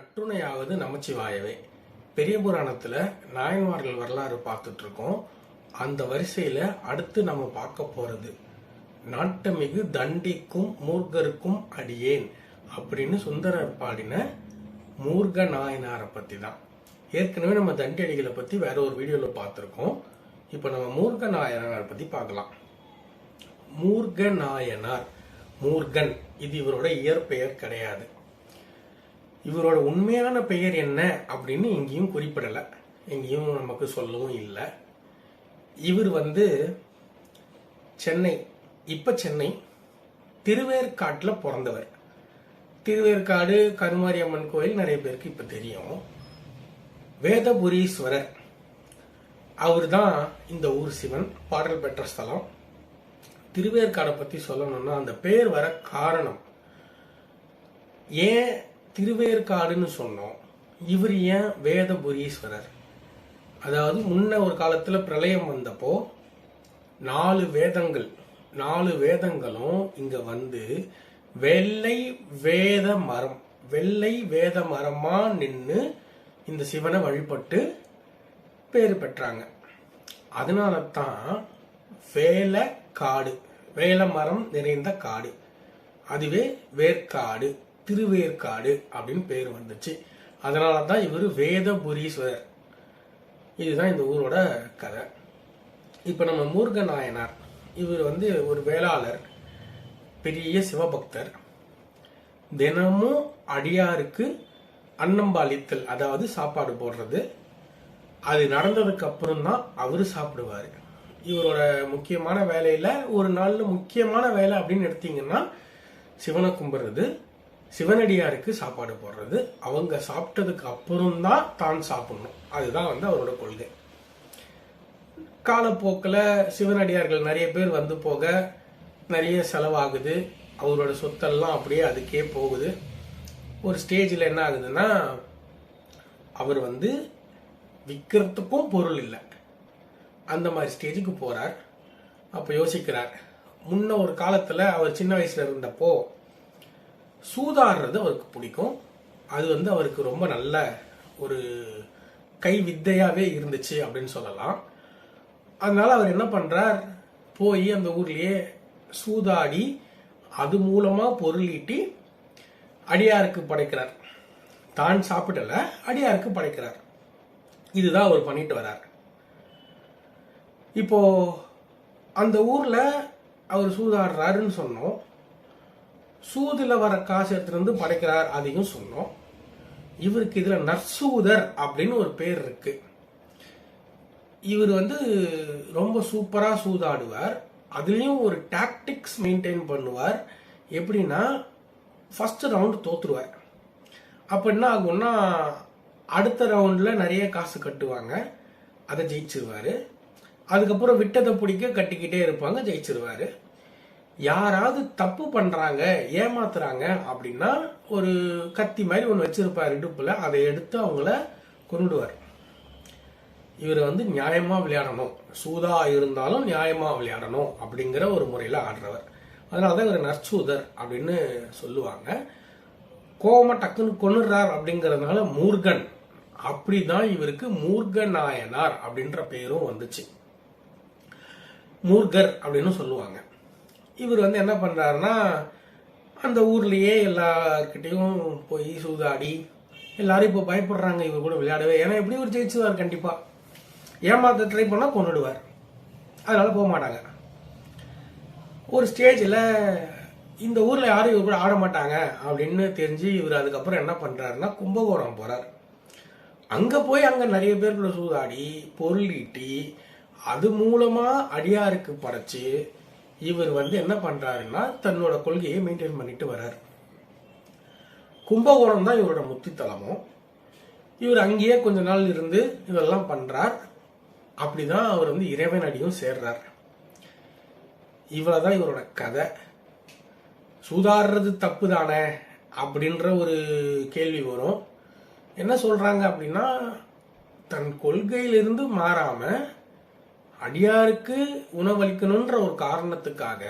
நற்றுணையாவது நமச்சிவாயவே. பெரிய புராணத்துல நாயன்மார்கள் வரலாறு பார்த்துட்டு இருக்கோம் அந்த வரிசையில அடுத்து நம்ம பார்க்க போறது நாட்டமிகு தண்டிக்கும் மூர்கருக்கும் அடியேன் அப்படின்னு சுந்தரர் பாடின மூர்க நாயனாரை பத்தி தான் ஏற்கனவே நம்ம தண்டி அடிகளை பத்தி வேற ஒரு வீடியோல பார்த்துருக்கோம். இப்போ நம்ம மூர்க நாயனாரை பத்தி பார்க்கலாம். மூர்க நாயனார் மூர்கன். இது இவரோட இயற்பெயர் கிடையாது. இவரோட உண்மையான பெயர் என்ன அப்படின்னு எங்கேயும் குறிப்பிடலை. எங்கேயும் நமக்கு சொல்லவும் இல்லை. இவர் வந்து சென்னை இப்போ சென்னை திருவேற்காட்டில் பிறந்தவர். திருவேற்காடு கருமாரியம்மன் கோயில் நிறைய பேருக்கு இப்போ தெரியும். வேதபுரீஸ்வரர். அவர் தான் இந்த ஊர் சிவன் பாடல் பெற்ற ஸ்தலம். திருவேற்காடை பற்றி சொல்லணும்னா அந்த பேர் வர காரணம் ஏன் திருவேற்காடுன்னு சொன்னோம். இவர் ஏன் வேதபுரீஸ்வரர்? அதாவது முன்ன ஒரு காலத்தில் பிரளயம் வந்தப்போ நாலு வேதங்கள் நாலு வேதங்களும் இங்கே வந்து வெள்ளை வேத மரம் வெள்ளை வேத மரமாக நின்று இந்த சிவனை வழிபட்டு பேர் பெற்றாங்க. அதனால தான் வேல காடு வேல மரம் நிறைந்த காடு. அதுவே வேர்க்காடு திருவேற்காடு அப்படின்னு பேர் வந்துச்சு. அதனால தான் இவர் வேதபுரீஸ்வரர். இதுதான் இந்த ஊரோட கதை. இப்போ நம்ம மூர்க நாயனார் இவர் வந்து ஒரு வேளாளர் பெரிய சிவபக்தர். தினமும் அடியாருக்கு அன்னம்பாளித்தல் அதாவது சாப்பாடு போடுறது. அது நடந்ததுக்கு அப்புறம் தான் அவர் சாப்பிடுவார். இவரோட முக்கியமான வேலையில் ஒரு நாளில் முக்கியமான வேலை அப்படின்னு எடுத்தீங்கன்னா சிவனை கும்பிடுறது. சிவனடியாருக்கு சாப்பாடு போடுறது. அவங்க சாப்பிட்டதுக்கு அப்புறம் தான் தான் சாப்பிடணும். அதுதான் வந்து அவரோட கொள்கை. காலப்போக்கில் சிவனடியார்கள் நிறைய பேர் வந்து போக நிறைய செலவாகுது. அவரோட சொத்தெல்லாம் அப்படியே அதுக்கே போகுது. ஒரு ஸ்டேஜில் என்ன ஆகுதுன்னா அவர் வந்து விற்கிறதுக்கும் பொருள் இல்லை. அந்த மாதிரி ஸ்டேஜுக்கு போகிறார் அப்போ யோசிக்கிறார். முன்ன ஒரு காலத்தில் அவர் சின்ன வயசில் இருந்தப்போ சூதாடுறது அவருக்கு பிடிக்கும். அது வந்து அவருக்கு ரொம்ப நல்ல ஒரு கை வித்தையாகவே இருந்துச்சு அப்படின்னு சொல்லலாம். அதனால அவர் என்ன பண்ணுறார் போய் அந்த ஊர்லேயே சூதாடி அது மூலமாக பொருள் ஈட்டி அடியாருக்கு படைக்கிறார். தான் சாப்பிடல அடியாருக்கு படைக்கிறார். இதுதான் அவர் பண்ணிட்டு வரார். இப்போ அந்த ஊரில் அவர் சூதாடுறாருன்னு சொன்னோம். சூதில் வர காசு எடுத்துட்டு வந்து படைக்கிறார் அதையும் சொன்னோம். இவருக்கு இதுல நர்சூதர் அப்படின்னு ஒரு பேர் இருக்கு. இவர் வந்து ரொம்ப சூப்பரா சூதாடுவார். அதுலயும் ஒரு டாக்டிக்ஸ் மெயின்டைன் பண்ணுவார். எப்படின்னா ஃபர்ஸ்ட் ரவுண்ட் தோத்துருவார். அப்போ என்ன ஆகும்னா அடுத்த ரவுண்டில் நிறைய காசு கட்டுவாங்க. அதை ஜெயிச்சிருவாரு. அதுக்கப்புறம் விட்டதை பிடிக்க கட்டிக்கிட்டே இருப்பாங்க ஜெயிச்சிருவாரு. யாராவது தப்பு பண்ணுறாங்க ஏமாத்துறாங்க அப்படின்னா ஒரு கத்தி மாதிரி ஒன்று வச்சுருப்பார் இடுப்பில் அதை எடுத்து அவங்கள கொண்டுடுவார் இவர் வந்து நியாயமாக விளையாடணும். சூதா இருந்தாலும் நியாயமாக விளையாடணும் அப்படிங்கிற ஒரு முறையில் ஆடுறவர். அதனாலதான் இவர் நற்சூதர் அப்படின்னு சொல்லுவாங்க. கோவமா டக்குன்னு கொண்டுடுறார் அப்படிங்கிறதுனால மூர்கன். அப்படிதான் இவருக்கு மூர்க நாயனார் அப்படின்ற பேரும் வந்துச்சு. மூர்கர் அப்படின்னு சொல்லுவாங்க. இவர் வந்து என்ன பண்ணுறாருன்னா அந்த ஊர்லேயே எல்லார்கிட்டையும் போய் சூதாடி எல்லாரும் இப்போ பயப்படுறாங்க இவர் கூட விளையாடவே. ஏன்னா எப்படி ஒரு ஜெயிச்சுவார் கண்டிப்பாக ஏமாத்த ட்ரை பண்ணால் கொண்டுடுவார் அதனால் போக மாட்டாங்க. ஒரு ஸ்டேஜில் இந்த ஊரில் யாரும் இவர் கூட ஆட மாட்டாங்க அப்படின்னு தெரிஞ்சு இவர் அதுக்கப்புறம் என்ன பண்ணுறாருன்னா கும்பகோணம் போகிறார் அங்கே போய் அங்கே நிறைய பேர் கூட சூதாடி பொருள் ஈட்டி அது மூலமாக அடியாருக்கு படைச்சி இவர் வந்து என்ன பண்றாருன்னா தன்னோட கொள்கையை மெயின்டைன் பண்ணிட்டு வர்றார். கும்பகோணம் தான் இவரோட முத்தித்தலமும். இவர் அங்கேயே கொஞ்ச நாள் இருந்து இதெல்லாம் பண்றார். அப்படிதான் அவர் வந்து இறைவன் அடியும் சேர்றார். இவ்வளவுதான் இவரோட கதை. சூதாடுறது தப்பு தானே அப்படின்ற ஒரு கேள்வி வரும். என்ன சொல்றாங்க அப்படின்னா தன் கொள்கையிலிருந்து மாறாம அடியாருக்கு உணவளிக்கணுன்ற ஒரு காரணத்துக்காக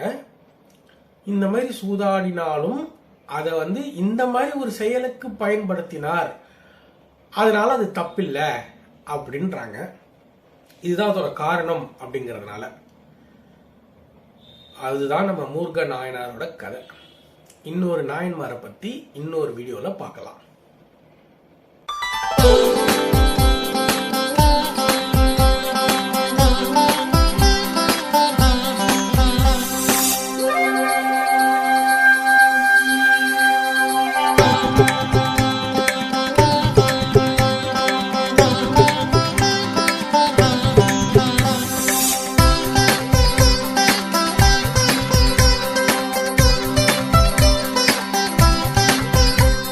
இந்த மாதிரி சூதாடினாலும் அதை வந்து இந்த மாதிரி ஒரு செயலுக்கு பயன்படுத்தினார். அதனால அது தப்பில்லை அப்படின்றாங்க. இதுதான் அதோட காரணம் அப்படிங்கிறதுனால. அதுதான் நம்ம மூர்க நாயனாரோட கதை. இன்னொரு நாயன்மாரை பற்றி இன்னொரு வீடியோவில் பார்க்கலாம்.